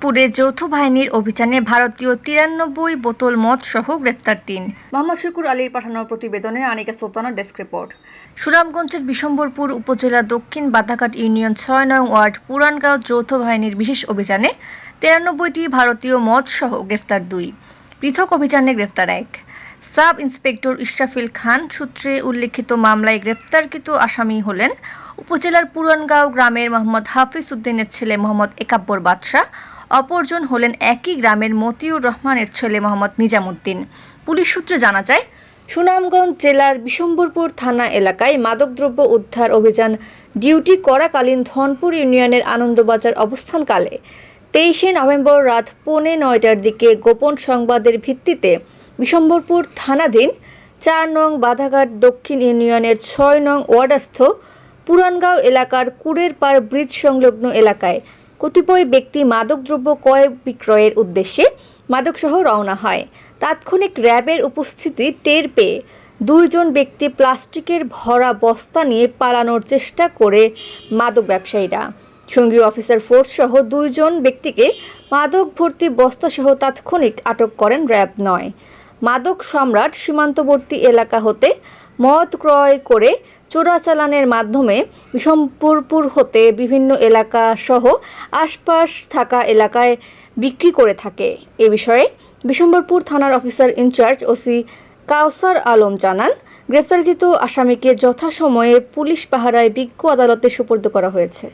বিশম্বরপুরে যৌথ বাহিনীর অভিযানে ভারতীয় তিরানব্বই বোতল মদ সহ গ্রেফতার তিন। মোহাম্মদ শুকুর আলীর পাঠানো প্রতিবেদনে আনিকা সুলতানা ডেস্ক রিপোর্ট। সুনামগঞ্জের বিশম্বরপুর উপজেলা দক্ষিণ বাধাঘাট ইউনিয়ন ছয় নং ওয়ার্ড পুরানগাঁও যৌথ বাহিনীর বিশেষ অভিযানে তিরানব্বইটি ভারতীয় মদ সহ গ্রেফতার দুই। পৃথক অভিযানে গ্রেফতার এক। সাব ইন্সপেক্টর ইশরাফিল খান সূত্রে উল্লেখিত মামলায় গ্রেপ্তারকৃত আসামি হলেন উপজেলার পুরানগাঁও গ্রামের মোহাম্মদ হাফিজ উদ্দিনের ছেলে মোহাম্মদ একাব্বর বাদশাহ অপরজন হলেন একই গ্রামের মতিউর রহমানের ছেলে মোহাম্মদ নিজামুদ্দিন। পুলিশ সূত্রে জানা যায়, সুনামগঞ্জ জেলার বিশম্বরপুর থানা এলাকায় মাদকদ্রব্য উদ্ধার অভিযান ডিউটি করাকালীন ধনপুর ইউনিয়নের আনন্দবাজার অবস্থানকালে তেইশে নভেম্বর রাত পৌনে নয়টার দিকে গোপন সংবাদের ভিত্তিতে বিশম্বরপুর থানাধীন চার নং বাধাঘাট দক্ষিণ ইউনিয়নের ছয় নং ওয়ার্ডস্থ পুরানগাঁও এলাকার কুড়ের পাড় ব্রিজ সংলগ্ন এলাকায় কতিপয় ব্যক্তি মাদকদ্রব্য ক্রয় বিক্রয়ের উদ্দেশ্যে মাদকসহ রওনা হয়। তাৎক্ষণিক র্যাবের উপস্থিতি টের পেয়ে দুইজন ব্যক্তি প্লাস্টিকের ভরা বস্তা নিয়ে পালানোর চেষ্টা করে মাদক ব্যবসায়ীরা। সঙ্গীয় অফিসার ফোর্স সহ দুইজন ব্যক্তিকে মাদক ভর্তি বস্তাসহ তাৎক্ষণিক আটক করেন র্যাব নয়। মাদক সম্রাট সীমান্তবর্তী এলাকা হতে মদ ক্রয় করে চোরাচালানের মাধ্যমে বিষমপুরপুর হতে বিভিন্ন এলাকা সহ আশপাশ থাকা এলাকায় বিক্রি করে থাকে। এ বিষয়ে বিশম্বরপুর থানার officer in charge OC Kausar Alam জানান, গ্রেপ্তারকৃত আসামিকে যথাসময়ে পুলিশ পাহারায় বিজ্ঞ আদালতে সুপর্দ করা হয়েছে।